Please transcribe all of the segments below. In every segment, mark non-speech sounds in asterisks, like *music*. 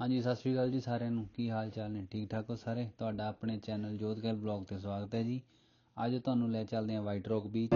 ਹਾਂਜੀ, ਸਤਿ ਸ਼੍ਰੀ ਅਕਾਲ ਜੀ ਸਾਰਿਆਂ ਨੂੰ। ਕੀ ਹਾਲ ਚਾਲ ਨੇ? ਠੀਕ ਠਾਕ ਹੋ ਸਾਰੇ? ਤੁਹਾਡਾ ਆਪਣੇ ਚੈਨਲ ਜੋਤਗਲ ਬਲੌਗ ਤੇ ਸਵਾਗਤ ਹੈ ਜੀ। ਅੱਜ ਤੁਹਾਨੂੰ ਲੈ ਚੱਲਦੇ ਹਾਂ white rock beach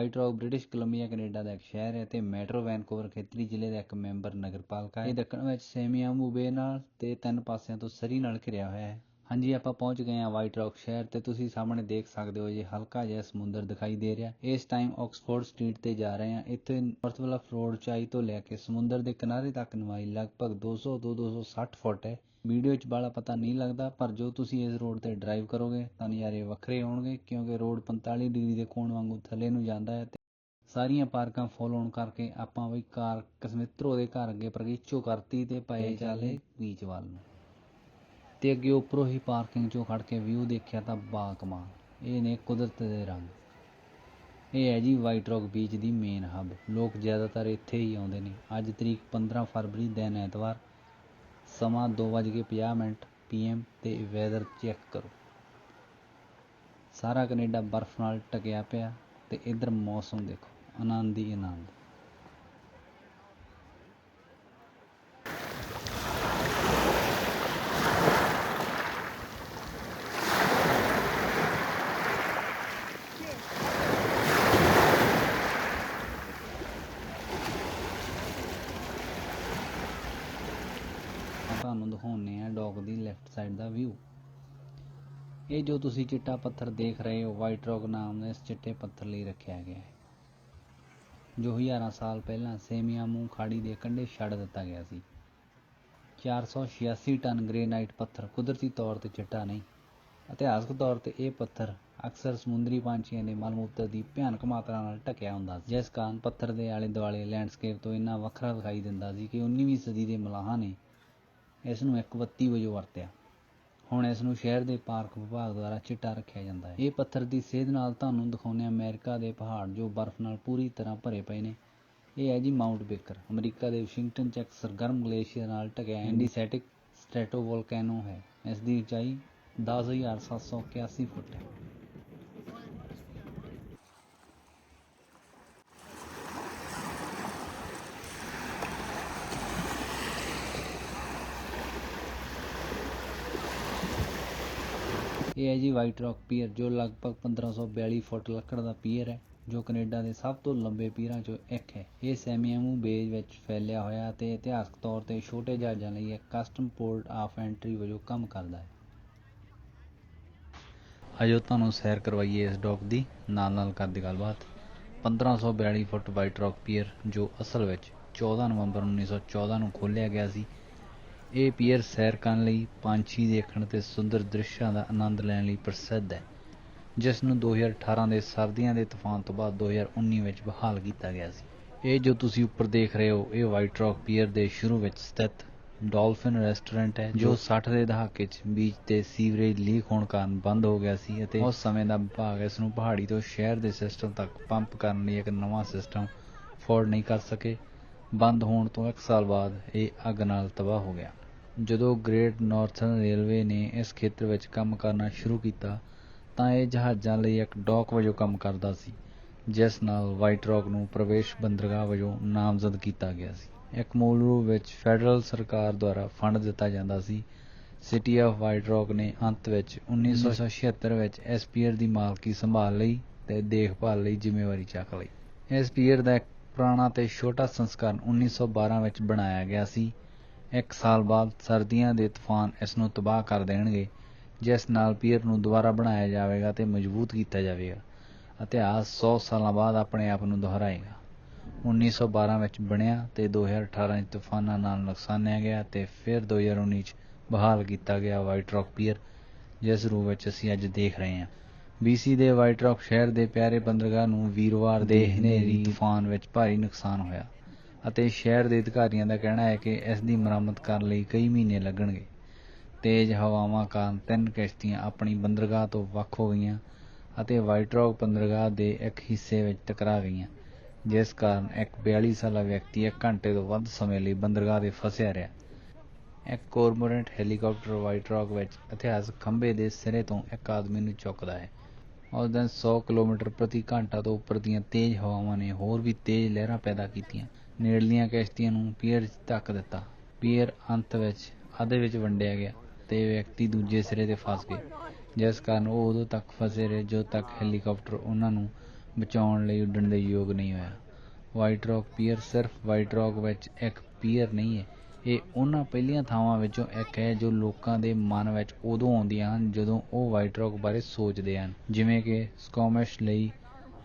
white rock British Columbia, Canada ਦਾ ਇੱਕ ਸ਼ਹਿਰ ਹੈ ਅਤੇ ਮੈਟਰੋ ਵੈਨਕੂਵਰ ਖੇਤਰੀ ਜ਼ਿਲ੍ਹੇ ਦਾ ਇੱਕ ਮੈਂਬਰ ਨਗਰਪਾਲਿਕਾ ਹੈ। ਇਹ ਦੱਖਣ ਵਿੱਚ ਸੇਮੀਆਮੂ ਬੇ ਨਾਲ ਅਤੇ ਤਿੰਨ ਪਾਸਿਆਂ ਤੋਂ ਸਰੀ ਨਾਲ ਘਿਰਿਆ ਹੋਇਆ ਹੈ। ਹਾਂਜੀ ਆਪਾਂ ਪਹੁੰਚ ਗਏ ਹਾਂ ਵਾਈਟ ਰੌਕ ਸ਼ਹਿਰ ਤੇ ਤੁਸੀਂ ਸਾਹਮਣੇ ਦੇਖ ਸਕਦੇ ਹੋ ਜੇ ਹਲਕਾ ਜਿਹਾ ਸਮੁੰਦਰ ਦਿਖਾਈ ਦੇ ਰਿਹਾ। ਇਸ ਟਾਈਮ ਆਕਸਫੋਰਡ ਸਟਰੀਟ ਤੇ ਜਾ ਰਹੇ ਹਾਂ। ਇੱਥੇ ਨਾਰਥ ਬਲਫ ਰੋਡ ਚਾਈ ਤੋਂ ਲੈ ਕੇ ਸਮੁੰਦਰ ਦੇ ਕਿਨਾਰੇ ਤੱਕ ਲੰਬਾਈ ਲਗਭਗ 200 ਤੋਂ 260 ਫੁੱਟ ਹੈ। ਵੀਡੀਓ 'ਚ ਬਾਲਾ ਪਤਾ ਨਹੀਂ ਲੱਗਦਾ ਪਰ ਜੋ ਤੁਸੀਂ ਇਸ ਰੋਡ ਤੇ ਡਰਾਈਵ ਕਰੋਗੇ ਤਾਂ ਨਜ਼ਾਰੇ ਵੱਖਰੇ ਹੋਣਗੇ ਕਿਉਂਕਿ ਰੋਡ 45 ਡਿਗਰੀ ਦੇ ਕੋਣ ਵਾਂਗੂ ਥੱਲੇ ਨੂੰ ਜਾਂਦਾ ਹੈ ਤੇ ਸਾਰੀਆਂ ਪਾਰਕਾਂ ਫੁੱਲ ਹੋਣ ਕਰਕੇ ਆਪਾਂ ਵੀ ਕਾਰ ਕਸਮਿਤਰੋ ਦੇ ਘਰ ਅੱਗੇ ਪ੍ਰਗੀਚੋ ਕਰਤੀ ਤੇ ਪਏ ਚਾਲੇ ਬੀਚ ਵੱਲ ਨੂੰ। ਅਤੇ ਅੱਗੇ ਉੱਪਰੋਂ ਹੀ ਪਾਰਕਿੰਗ 'ਚੋਂ ਖੜ੍ਹ ਕੇ ਵਿਊ ਦੇਖਿਆ ਤਾਂ ਬਾ ਕਮਾਲ ਇਹ ਨੇ ਕੁਦਰਤ ਦੇ ਰੰਗ। ਇਹ ਹੈ ਜੀ ਵਾਈਟ ਰੌਕ ਬੀਚ ਦੀ ਮੇਨ ਹੱਬ ਲੋਕ ਜ਼ਿਆਦਾਤਰ ਇੱਥੇ ਹੀ ਆਉਂਦੇ ਨੇ। ਅੱਜ ਤਰੀਕ 15 ਫਰਵਰੀ, ਦਿਨ ਐਤਵਾਰ, ਸਮਾਂ 2:50 ਮਿੰਟ ਪੀਐਮ ਤੇ ਵੈਦਰ ਚੈੱਕ ਕਰੋ। ਸਾਰਾ ਕੈਨੇਡਾ ਬਰਫ਼ ਨਾਲ ਟਕਿਆ ਪਿਆ ਤੇ ਇਧਰ ਮੌਸਮ ਦੇਖੋ, ਆਨੰਦ ਹੀ ਆਨੰਦ ਆਪਾਂ ਤੁਹਾਨੂੰ ਦਿਖਾਉਂਦੇ ਆ ਡੌਗ ਦੀ ਲੈਫਟ ਸਾਈਡ ਦਾ ਵਿਊ ਇਹ ਜੋ ਤੁਸੀਂ ਚਿੱਟਾ ਪੱਥਰ ਦੇਖ ਰਹੇ ਹੋ ਵਾਈਟ ਰੌਕ ਨਾਮ ਦਾ, ਇਸ ਚਿੱਟੇ ਪੱਥਰ ਲਈ ਰੱਖਿਆ ਗਿਆ ਹੈ। ਜੋ ਹਜ਼ਾਰਾਂ ਸਾਲ ਪਹਿਲਾਂ ਸੇਮੀਆਮੂ ਖਾੜੀ ਦੇ ਕੰਢੇ ਛੱਡ ਦਿੱਤਾ ਗਿਆ ਸੀ। 486 ਟਨ ਗ੍ਰੇਨਾਈਟ ਪੱਥਰ ਕੁਦਰਤੀ ਤੌਰ ਤੇ ਚਿੱਟਾ ਨਹੀਂ। ਇਤਿਹਾਸਕ ਤੌਰ ਤੇ ਇਹ ਪੱਥਰ ਅਕਸਰ ਸਮੁੰਦਰੀ ਪੰਛੀਆਂ ਦੇ ਮਲਮੂਤਰ ਦੀ ਭਿਆਨਕ ਮਾਤਰਾ ਨਾਲ ਢਕਿਆ ਹੁੰਦਾ ਸੀ। ਜਿਸ ਕਾਰਨ ਪੱਥਰ ਦੇ ਆਲੇ ਦੁਆਲੇ ਲੈਂਡਸਕੇਪ ਤੋਂ ਇੰਨਾ ਵੱਖਰਾ ਦਿਖਾਈ ਦਿੰਦਾ ਸੀ ਕਿ 19ਵੀਂ ਸਦੀ ਦੇ ਮਲਾਹਾਂ ਨੇ ਇਸ ਨੂੰ ਇੱਕ ਬੱਤੀ ਵਜੋਂ ਵਰਤਿਆ। ਹੁਣ ਇਸ ਨੂੰ ਸ਼ਹਿਰ ਦੇ ਪਾਰਕ ਵਿਭਾਗ ਦੁਆਰਾ ਚਿੱਟਾ ਰੱਖਿਆ ਜਾਂਦਾ ਹੈ। ਇਹ ਪੱਥਰ ਦੀ ਸੇਧ ਨਾਲ ਤੁਹਾਨੂੰ ਦਿਖਾਉਂਦੇ ਹਾਂ ਅਮਰੀਕਾ ਦੇ ਪਹਾੜ ਜੋ ਬਰਫ਼ ਨਾਲ ਪੂਰੀ ਤਰ੍ਹਾਂ ਭਰੇ ਪਏ ਨੇ। ਇਹ ਹੈ ਜੀ ਮਾਊਂਟ ਬੇਕਰ। ਅਮਰੀਕਾ ਦੇ ਵਾਸ਼ਿੰਗਟਨ ਚ ਇੱਕ ਸਰਗਰਮ ਗਲੇਸ਼ੀਅਰ ਨਾਲ ਢਕਿਆ ਐਂਡੀਸੈਟਿਕ ਸਟ੍ਰੈਟੋਵੋਲਕੈਨੋ ਹੈ। ਇਸ ਦੀ ਉਚਾਈ 10781 ਫੁੱਟ ਹੈ। ਇਹ ਹੈ ਜੀ ਵਾਈਟ ਰੌਕ ਪੀਅਰ ਜੋ ਲਗਭਗ 1542 ਫੁੱਟ ਲੱਕੜ ਦਾ ਪੀਅਰ ਹੈ, ਜੋ ਕੈਨੇਡਾ ਦੇ ਸਭ ਤੋਂ ਲੰਬੇ ਪੀਰਾਂ ਚੋਂ ਇੱਕ ਹੈ। ਇਹ ਸੈਮੀਆਮੂ ਬੇਜ ਵਿੱਚ ਫੈਲਿਆ ਹੋਇਆ ਤੇ ਇਤਿਹਾਸਕ ਤੌਰ ਤੇ ਛੋਟੇ ਜਹਾਜ਼ਾਂ ਲਈ ਇੱਕ ਕਸਟਮ ਪੋਰਟ ਆਫ ਐਂਟਰੀ ਵਜੋਂ ਕੰਮ ਕਰਦਾ ਹੈ। ਅਜੋ ਤੁਹਾਨੂੰ ਸੈਰ ਕਰਵਾਈਏ ਇਸ ਡੌਕ ਦੀ, ਨਾਲ ਨਾਲ ਕਰਦੇ ਗੱਲਬਾਤ। 1542 ਫੁੱਟ ਵਾਈਟ ਰੌਕ ਪੀਅਰ ਜੋ ਅਸਲ ਵਿੱਚ 14 ਨਵੰਬਰ 1914 ਨੂੰ ਖੋਲ੍ਹਿਆ ਗਿਆ ਸੀ ਇਹ ਪੀਅਰ ਸੈਰ ਕਰਨ ਲਈ ਪੰਛੀ ਦੇਖਣ ਤੇ ਸੁੰਦਰ ਦ੍ਰਿਸ਼ਾਂ ਦਾ ਆਨੰਦ ਲੈਣ ਲਈ ਪ੍ਰਸਿੱਧ ਹੈ ਜਿਸ ਨੂੰ 2018 ਦੇ ਸਰਦੀਆਂ ਦੇ ਤੂਫਾਨ ਤੋਂ ਬਾਅਦ 2019 ਵਿੱਚ ਬਹਾਲ ਕੀਤਾ ਗਿਆ ਸੀ। ਇਹ ਜੋ ਤੁਸੀਂ ਉੱਪਰ ਦੇਖ ਰਹੇ ਹੋ ਇਹ ਵਾਈਟ ਰੌਕ ਪੀਅਰ ਦੇ ਸ਼ੁਰੂ ਵਿੱਚ ਸਥਿਤ ਡਾਲਫਿਨ ਰੈਸਟੋਰੈਂਟ ਹੈ ਜੋ 60 ਦੇ ਦਹਾਕੇ 'ਚ ਬੀਚ ਤੇ ਸੀਵਰੇਜ ਲੀਕ ਹੋਣ ਕਾਰਨ ਬੰਦ ਹੋ ਗਿਆ ਸੀ ਅਤੇ ਉਸ ਸਮੇਂ ਦਾ ਵਿਭਾਗ ਇਸ ਨੂੰ ਪਹਾੜੀ ਤੋਂ ਸ਼ਹਿਰ ਦੇ ਸਿਸਟਮ ਤੱਕ ਪੰਪ ਕਰਨ ਲਈ ਇੱਕ ਨਵਾਂ ਸਿਸਟਮ ਅਫੋਰਡ ਨਹੀਂ ਕਰ ਸਕੇ। ਬੰਦ ਹੋਣ ਤੋਂ ਇੱਕ ਸਾਲ ਬਾਅਦ ਇਹ ਅੱਗ ਨਾਲ ਤਬਾਹ ਹੋ ਗਿਆ। ਜਦੋਂ ਗ੍ਰੇਟ ਨਾਰਥਰਨ ਰੇਲਵੇ ਨੇ ਇਸ ਖੇਤਰ ਵਿੱਚ ਕੰਮ ਕਰਨਾ ਸ਼ੁਰੂ ਕੀਤਾ, ਤਾਂ ਇਹ ਜਹਾਜ਼ਾਂ ਲਈ ਇੱਕ ਡੌਕ ਵਜੋਂ ਕੰਮ ਕਰਦਾ ਸੀ, ਜਿਸ ਨਾਲ ਵਾਈਟ ਰੌਕ ਨੂੰ ਪ੍ਰਵੇਸ਼ ਬੰਦਰਗਾਹ ਵਜੋਂ ਨਾਮਜ਼ਦ ਕੀਤਾ ਗਿਆ ਸੀ। ਇੱਕ ਮੂਲ ਰੂਪ ਵਿੱਚ ਫੈਡਰਲ ਸਰਕਾਰ ਦੁਆਰਾ ਫੰਡ ਦਿੱਤਾ ਜਾਂਦਾ ਸੀ। ਸਿਟੀ ਆਫ ਵਾਈਟ ਰੌਕ ਨੇ ਅੰਤ ਵਿੱਚ 1976 ਵਿੱਚ ਇਸ ਪੀਅਰ ਦੀ ਮਾਲਕੀ ਸੰਭਾਲ ਲਈ ਤੇ ਦੇਖਭਾਲ ਲਈ ਜ਼ਿੰਮੇਵਾਰੀ ਚੱਕ ਲਈ। ਇਸ ਪੀਅਰ ਦਾ ਇੱਕ ਪੁਰਾਣਾ ਤੇ ਛੋਟਾ ਸੰਸਕਰਣ 1912 ਵਿੱਚ ਬਣਾਇਆ ਗਿਆ ਸੀ। ਇੱਕ ਸਾਲ ਬਾਅਦ ਸਰਦੀਆਂ ਦੇ ਤੂਫਾਨ ਇਸ ਨੂੰ ਤਬਾਹ ਕਰ ਦੇਣਗੇ, ਜਿਸ ਨਾਲ ਪੀਅਰ ਨੂੰ ਦੁਬਾਰਾ ਬਣਾਇਆ ਜਾਵੇਗਾ ਤੇ ਮਜ਼ਬੂਤ ਕੀਤਾ ਜਾਵੇਗਾ। ਇਤਿਹਾਸ 100 ਸਾਲਾਂ ਬਾਅਦ ਆਪਣੇ ਆਪ ਨੂੰ ਦੁਹਰਾਏਗਾ। 1912 ਵਿੱਚ ਬਣਿਆ ਤੇ 2018 ਵਿੱਚ ਤੂਫਾਨਾਂ ਨਾਲ ਨੁਕਸਾਨਿਆ ਗਿਆ ਤੇ ਫਿਰ 2019 ਚ ਬਹਾਲ ਕੀਤਾ ਗਿਆ ਵਾਈਟ ਰੌਕ ਪੀਅਰ ਜਿਸ ਰੂਪ ਵਿੱਚ ਅਸੀਂ ਅੱਜ ਦੇਖ ਰਹੇ ਹਾਂ। BC ਦੇ ਵਾਈਟ ਰੌਕ ਸ਼ਹਿਰ ਦੇ ਪਿਆਰੇ ਬੰਦਰਗਾਹ ਨੂੰ ਵੀਰਵਾਰ ਦੇ ਹਨੇਰੀ ਤੂਫਾਨ ਵਿੱਚ ਭਾਰੀ ਨੁਕਸਾਨ ਹੋਇਆ। ਅਤੇ ਸ਼ਹਿਰ ਦੇ ਅਧਿਕਾਰੀਆਂ ਦਾ ਕਹਿਣਾ ਹੈ ਕਿ ਇਸ ਦੀ ਮੁਰੰਮਤ ਕਰਨ ਲਈ ਕਈ ਮਹੀਨੇ ਲੱਗਣਗੇ। ਤੇਜ਼ ਹਵਾਵਾਂ ਕਾਰਨ ਤਿੰਨ ਕਿਸ਼ਤੀਆਂ ਆਪਣੀ ਬੰਦਰਗਾਹ ਤੋਂ ਵੱਖ ਹੋ ਗਈਆਂ ਅਤੇ ਵਾਈਟ ਰੌਕ ਬੰਦਰਗਾਹ ਦੇ ਇੱਕ ਹਿੱਸੇ ਵਿੱਚ ਟਕਰਾ ਗਈਆਂ, ਜਿਸ ਕਾਰਨ ਇੱਕ 42 ਸਾਲਾ ਵਿਅਕਤੀ ਇੱਕ ਘੰਟੇ ਤੋਂ ਵੱਧ ਸਮੇਂ ਲਈ ਬੰਦਰਗਾਹ ਦੇ ਫਸਿਆ ਰਿਹਾ। ਇੱਕ ਕੋਰਮੋਰੈਂਟ ਹੈਲੀਕਾਪਟਰ ਵਾਈਟ ਰੌਕ ਵਿੱਚ ਇਤਿਹਾਸਕ ਖੰਭੇ ਦੇ ਸਿਰੇ ਤੋਂ ਇੱਕ ਆਦਮੀ ਨੂੰ ਚੁੱਕਦਾ ਹੈ। ਉਸ ਦਿਨ 100 ਕਿਲੋਮੀਟਰ ਪ੍ਰਤੀ ਘੰਟਾ ਤੋਂ ਉੱਪਰ ਦੀਆਂ ਤੇਜ਼ ਹਵਾਵਾਂ ਨੇ ਹੋਰ ਵੀ ਤੇਜ਼ ਲਹਿਰਾਂ ਪੈਦਾ ਕੀਤੀਆਂ। ਨੇੜਲੀਆਂ ਕਿਸ਼ਤੀਆਂ ਨੂੰ ਪੀਅਰ 'ਚ ਧੱਕ ਦਿੱਤਾ। ਪੀਅਰ ਅੰਤ ਵਿੱਚ ਅੱਧੇ ਵਿੱਚ ਵੰਡਿਆ ਗਿਆ ਤੇ ਵਿਅਕਤੀ ਦੂਜੇ ਸਿਰੇ ਤੇ ਫਸ ਗਏ। ਜਿਸ ਕਾਰਨ ਉਹ ਉਦੋਂ ਤੱਕ ਫਸੇ ਰਹੇ ਜਦੋਂ ਤੱਕ ਹੈਲੀਕਾਪਟਰ ਉਹਨਾਂ ਨੂੰ ਬਚਾਉਣ ਲਈ ਉੱਡਣ ਦੇ ਯੋਗ ਨਹੀਂ ਹੋਇਆ। ਵਾਈਟ ਰੌਕ ਪੀਅਰ ਸਿਰਫ ਵਾਈਟ ਰੌਕ ਵਿੱਚ ਇੱਕ ਪੀਅਰ ਨਹੀਂ ਹੈ। ਇਹ ਉਹਨਾਂ ਪਹਿਲੀਆਂ ਥਾਵਾਂ ਵਿੱਚੋਂ ਇੱਕ ਹੈ ਜੋ ਲੋਕਾਂ ਦੇ ਮਨ ਵਿੱਚ ਉਦੋਂ ਆਉਂਦੀਆਂ ਹਨ ਜਦੋਂ ਉਹ ਵਾਈਟ ਰੌਕ ਬਾਰੇ ਸੋਚਦੇ ਹਨ। ਜਿਵੇਂ ਕਿ ਸਕੋਮਿਸ਼ ਲਈ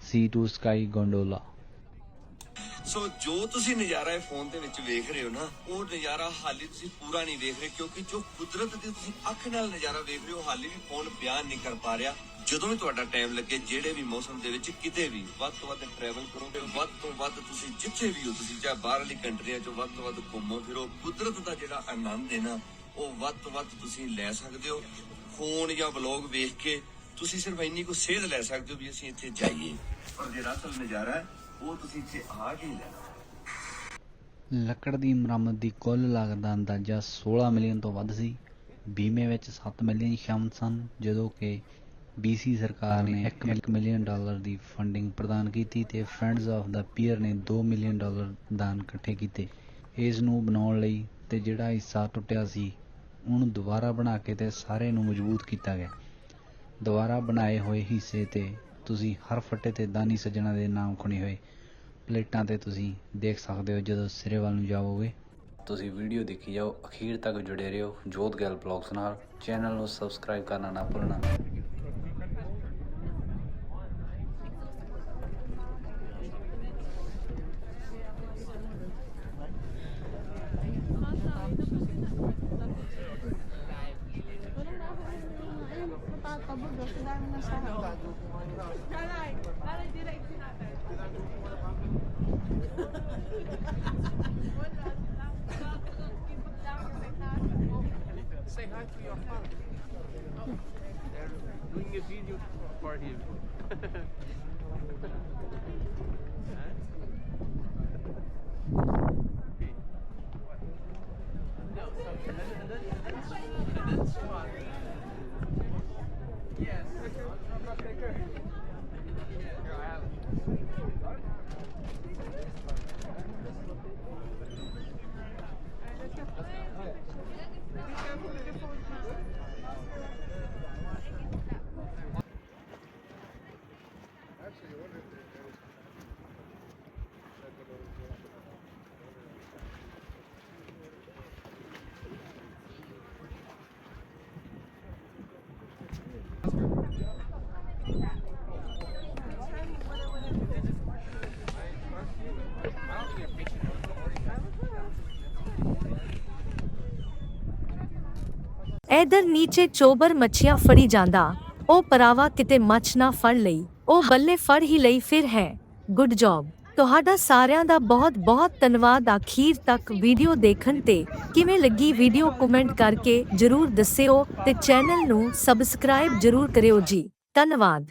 ਸੀ ਟੂ ਸਕਾਈ ਗੋਂਡੋਲਾ ਸੋ ਜੋ ਤੁਸੀਂ ਨਜ਼ਾਰਾ ਇਹ ਫੋਨ ਦੇ ਵਿੱਚ ਵੇਖ ਰਹੇ ਹੋ ਨਾ, ਉਹ ਨਜ਼ਾਰਾ ਹਾਲੀ ਤੁਸੀਂ ਪੂਰਾ ਨਹੀਂ ਵੇਖ ਰਹੇ, ਕਿਉਂਕਿ ਜੋ ਕੁਦਰਤ ਦੀ ਤੁਸੀਂ ਅੱਖ ਨਾਲ ਨਜ਼ਾਰਾ ਵੇਖ ਰਹੇ ਹੋ, ਹਾਲੀ ਵੀ ਫੋਨ ਬਿਆਨ ਨਹੀਂ ਕਰ ਪਾ ਰਿਹਾ। ਜਦੋਂ ਵੀ ਤੁਹਾਡਾ ਟਾਈਮ ਲੱਗੇ, ਜਿਹੜੇ ਵੀ ਮੌਸਮ ਦੇ ਵਿੱਚ ਕਿਤੇ ਵੀ, ਵੱਧ ਤੋਂ ਵੱਧ ਟਰੈਵਲ ਕਰੋ ਤੇ ਵੱਧ ਤੋਂ ਵੱਧ ਤੁਸੀਂ ਜਿੱਥੇ ਵੀ ਹੋ, ਤੁਸੀਂ ਚਾਹੇ ਬਾਹਰਲੀ ਕੰਟਰੀਆਂ 'ਚ ਵੱਧ ਤੋਂ ਵੱਧ ਘੁੰਮੋ ਫਿਰੋ, ਕੁਦਰਤ ਦਾ ਜਿਹੜਾ ਆਨੰਦ ਹੈ ਨਾ, ਉਹ ਵੱਧ ਤੋਂ ਵੱਧ ਤੁਸੀਂ ਲੈ ਸਕਦੇ ਹੋ। ਫੋਨ ਜਾਂ ਵਲੌਗ ਵੇਖ ਕੇ ਤੁਸੀਂ ਸਿਰਫ ਇੰਨੀ ਕੁ ਸੇਧ ਲੈ ਸਕਦੇ ਹੋ ਵੀ ਅਸੀਂ ਇੱਥੇ ਜਾਈਏ। ਪਰ ਜਿਹੜਾ ਅਸਲ ਨਜ਼ਾਰਾ ਹੈ ਉਹ ਤੁਸੀਂ ਇੱਥੇ ਆ ਕੇ ਲੈਣਾ। ਲੱਕੜ ਦੀ ਮੁਰੰਮਤ ਦੀ ਕੁੱਲ ਲਾਗਤ ਦਾ ਅੰਦਾਜ਼ਾ 16 ਮਿਲੀਅਨ ਤੋਂ ਵੱਧ ਸੀ। ਬੀਮੇ ਵਿੱਚ 7 ਮਿਲੀਅਨ ਸ਼ਾਮਲ ਸਨ, ਜਦੋਂ ਕਿ BC ਸਰਕਾਰ ਨੇ 1 ਮਿਲੀਅਨ ਡਾਲਰ ਦੀ ਫੰਡਿੰਗ ਪ੍ਰਦਾਨ ਕੀਤੀ ਤੇ ਫਰੈਂਡਸ ਆਫ ਦਾ ਪੀਅਰ ਨੇ 2 ਮਿਲੀਅਨ ਡਾਲਰ ਦਾਨ ਇਕੱਠੇ ਕੀਤੇ। ਇਸ ਨੂੰ ਬਣਾਉਣ ਲਈ ਤੇ ਜਿਹੜਾ ਹਿੱਸਾ ਟੁੱਟਿਆ ਸੀ, ਉਹਨੂੰ ਦੁਬਾਰਾ ਬਣਾ ਕੇ ਤੇ ਸਾਰੇ ਨੂੰ ਮਜ਼ਬੂਤ ਕੀਤਾ ਗਿਆ। ਦੁਬਾਰਾ ਬਣਾਏ ਹੋਏ ਹਿੱਸੇ ਤੇ ਤੁਸੀਂ ਹਰ ਫੱਟੇ ਤੇ ਦਾਨੀ ਸੱਜਣਾ ਦੇ ਨਾਮ ਖੁਣੇ ਹੋਏ ਪਲੇਟਾਂ ਤੇ ਤੁਸੀਂ ਦੇਖ ਸਕਦੇ ਹੋ ਜਦੋਂ ਸਿਰੇ ਵੱਲ ਨੂੰ ਜਾਵੋਗੇ। ਤੁਸੀਂ ਵੀਡੀਓ ਦੇਖੀ ਜਾਓ ਅਖੀਰ ਤੱਕ ਜੁੜੇ ਰਹੋ ਜੋਤ ਗੱਲ ਬਲੌਗਸ ਨਾਲ। ਚੈਨਲ ਨੂੰ ਸਬਸਕ੍ਰਾਈਬ ਕਰਨਾ ਨਾ ਭੁੱਲਣਾ। Tatabog daw, sila mo na sa hanggang. Say hi to your father. Oh, they're doing a video for him. *laughs* okay. No, ਇਧਰ ਨੀਚੇ ਚੋਬਰ ਮੱਛੀਆਂ ਫੜੀ ਜਾਂਦਾ। ਉਹ ਪਰਾਵਾ ਕਿਤੇ ਮੱਛ ਨਾ ਫੜ ਲਈ। ਉਹ ਬੱਲੇ ਫੜ ਹੀ ਲਈ, ਫਿਰ ਹੈ। ਗੁੱਡ ਜੌਬ ਤੁਹਾਡਾ ਸਾਰਿਆਂ ਦਾ ਬਹੁਤ ਬਹੁਤ ਧੰਨਵਾਦ ਅਖੀਰ ਤੱਕ ਵੀਡੀਓ ਦੇਖਣ ਤੇ। ਕਿਵੇਂ ਲੱਗੀ ਵੀਡੀਓ ਕਮੈਂਟ ਕਰਕੇ ਜਰੂਰ ਦੱਸਿਓ ਤੇ ਚੈਨਲ ਨੂੰ ਸਬਸਕ੍ਰਾਈਬ ਜਰੂਰ ਕਰਿਓ ਜੀ। ਧੰਨਵਾਦ।